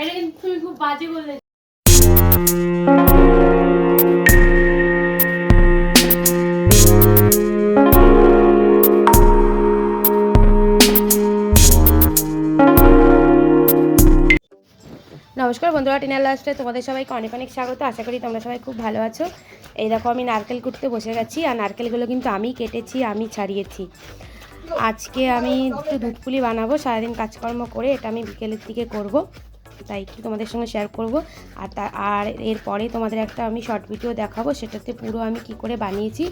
এটা কিন্তু তুমি খুব বাজে বলে নমস্কার বন্ধুরা টিনার লাস্টে তোমাদের সবাইকে অনেক অনেক স্বাগত। আশা করি তোমরা সবাই খুব ভালো আছো। এই দেখো, আমি নারকেল কুটতে বসে গেছি, আর নারকেলগুলো কিন্তু আমি কেটেছি, আমি ছাড়িয়েছি। আজকে আমি একটু দুধ পুলি বানাবো, সারাদিন কাজকর্ম করে এটা আমি বিকেলের দিকে করব। তাই একটু তোমাদের সঙ্গে শেয়ার করব। আর তা, আর এরপরে তোমাদের একটা আমি শর্ট ভিডিও দেখাবো, সেটাতে পুরো আমি কি করে বানিয়েছি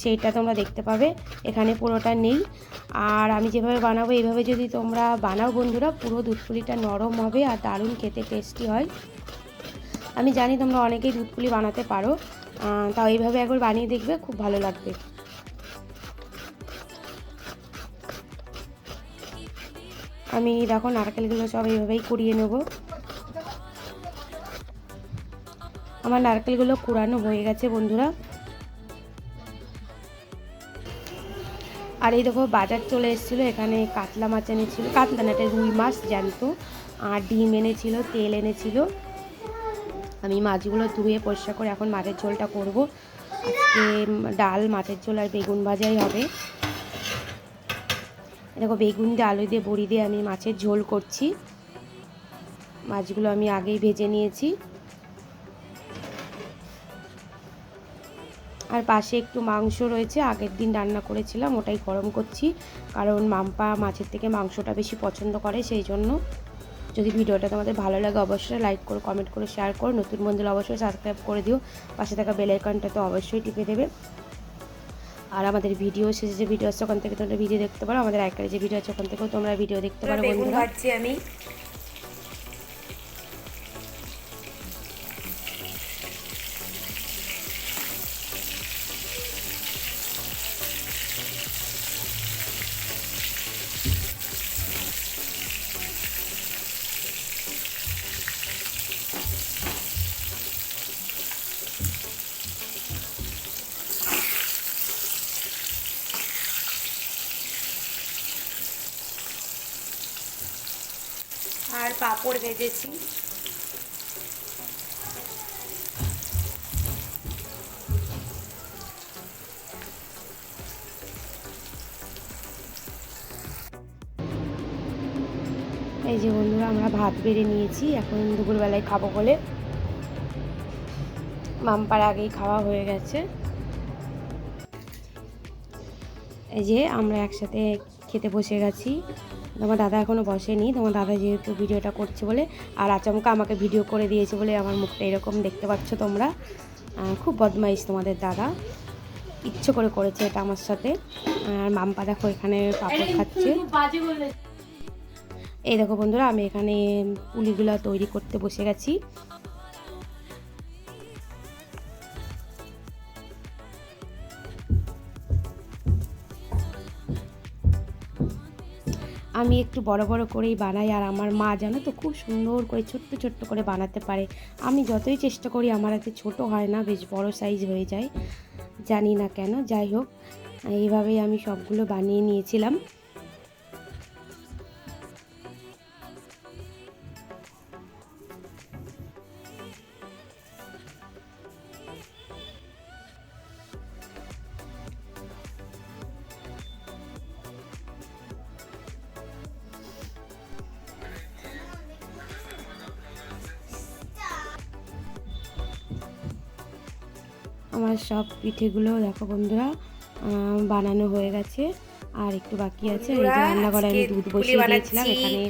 সেইটা তোমরা দেখতে পাবে। এখানে পুরোটা নেই। আর আমি যেভাবে বানাবো এইভাবে যদি তোমরা বানাও বন্ধুরা, পুরো দুধপুলিটা নরম হবে আর দারুণ খেতে টেস্টি হয়। আমি জানি তোমরা অনেকেই দুধপুলি বানাতে পারো তাও এইভাবে একবার বানিয়ে দেখবে, খুব ভালো লাগবে। আমি দেখো নারকেলগুলো সব এইভাবেই কুড়িয়ে নেব। আমার নারকেলগুলো কুড়ানো হয়ে গেছে, বন্ধুরা। আর এই দেখো, বাজার চলে এসেছিল, এখানে কাতলা মাছ এনেছিল, কাতলা না রুই মাছ জ্যান্ত আর ডিম এনেছিল, তেল এনেছিল। আমি মাছগুলো ধুয়ে পরিষ্কার করে এখন মাছের ঝোলটা করব। আজকে ডাল, মাছের ঝোল আর বেগুন ভাজাই হবে। দেখো, বেগুন দিয়ে আলু দিয়ে বড়ি দিয়ে আমি মাছের ঝোল করছি। মাছগুলো আমি আগেই ভেজে নিয়েছি। আর পাশে একটু মাংস রয়েছে আগের দিন রান্না করেছিলাম ওটাই গরম করছি। কারণ মাম্পা মাছের থেকে মাংসটা বেশি পছন্দ করে সেই জন্য। যদি ভিডিওটা তোমাদের ভালো লাগে অবশ্যই লাইক করো কমেন্ট করে শেয়ার করো। নতুন বন্ধুরা অবশ্যই সাবস্ক্রাইব করে দিও। পাশে থাকা বেল আইকনটা তো অবশ্যই টিপে দেবে। আর আমাদের ভিডিও শেষে যে ভিডিও আছে ওখান থেকে তোমরা ভিডিও দেখতে পারো। আমাদের আইকারে যে ভিডিও আছে ওখান থেকেও তোমরা ভিডিও দেখতে পারো বন্ধুরা। আমি। আর পাঁপড় ভেজেছি। এই যে বন্ধুরা, আমরা ভাত বেড়ে নিয়েছি। এখন দুপুরবেলায় খাব বলে। মাম্পার আগেই খাওয়া হয়ে গেছে। এই যে আমরা একসাথে খেতে বসে গেছি। তোমার দাদা এখনও বসেনি। তোমার দাদা যেহেতু ভিডিওটা করছে বলে আর আচমকা আমাকে ভিডিও করে দিয়েছে বলে আমার মুখটা এরকম দেখতে পাচ্ছ তোমরা। খুব বদমাইশ তোমাদের দাদা। ইচ্ছে করে করেছে এটা আমার সাথে। আর মাম্পা দেখো এখানে পাপড় খাচ্ছে। এই দেখো বন্ধুরা আমি এখানে পুলিগুলো তৈরি করতে বসে গেছি। আমি একটু বড় বড় করেই বানাই আর আমার মা জানো তো খুব সুন্দর করে ছোট্ট ছোট্ট করে বানাতে পারে। আমি যতই চেষ্টা করি আমার হাতে ছোট হয় না, বেশ বড় সাইজ হয়ে যায়, জানি না কেন। যাই হোক, এইভাবেই আমি সবগুলো বানিয়ে নিয়েছিলাম। আমার সব পিঠেগুলো দেখো বন্ধুরা বানানো হয়ে গেছে। আর একটু বাকি আছে এই যে রান্নাঘরে আমি দুধ বসিয়ে দিয়েছিলাম এখানে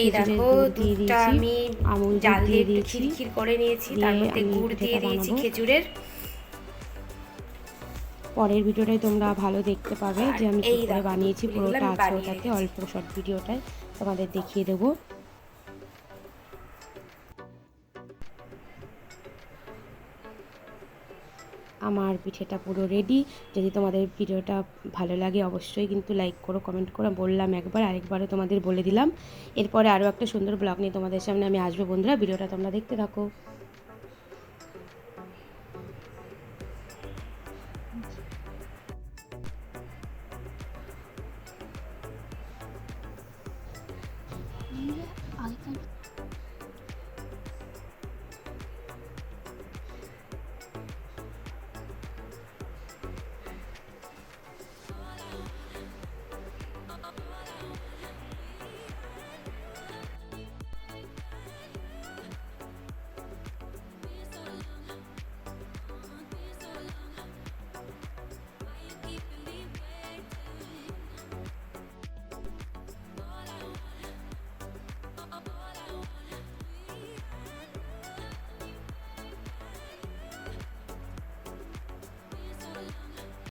এই দেখো দুধটা আমি আমুল জাল দিয়ে দিয়ে দিয়েছি। খিরখির করে নিয়েছি তার মধ্যে গুড় দিয়ে দিয়েছি খেজুরের। পরের ভিডিওটাই তোমরা ভালো দেখতে পাবে যে আমি কি করে বানিয়েছি পুরোটা আছে ওটাতে অল্প শর্ট ভিডিওটায় তোমাদের দেখিয়ে দেবো। আমার পিঠেটা পুরো রেডি যদি তোমাদের ভিডিওটা ভালো লাগে, অবশ্যই কিন্তু লাইক করো কমেন্ট করো। বললাম একবার, আরেকবারও তোমাদের বলে দিলাম। এরপরে আরও একটা সুন্দর ব্লগ নিয়ে তোমাদের সামনে আমি আসব, বন্ধুরা। ভিডিওটা তোমরা দেখতে থাকো।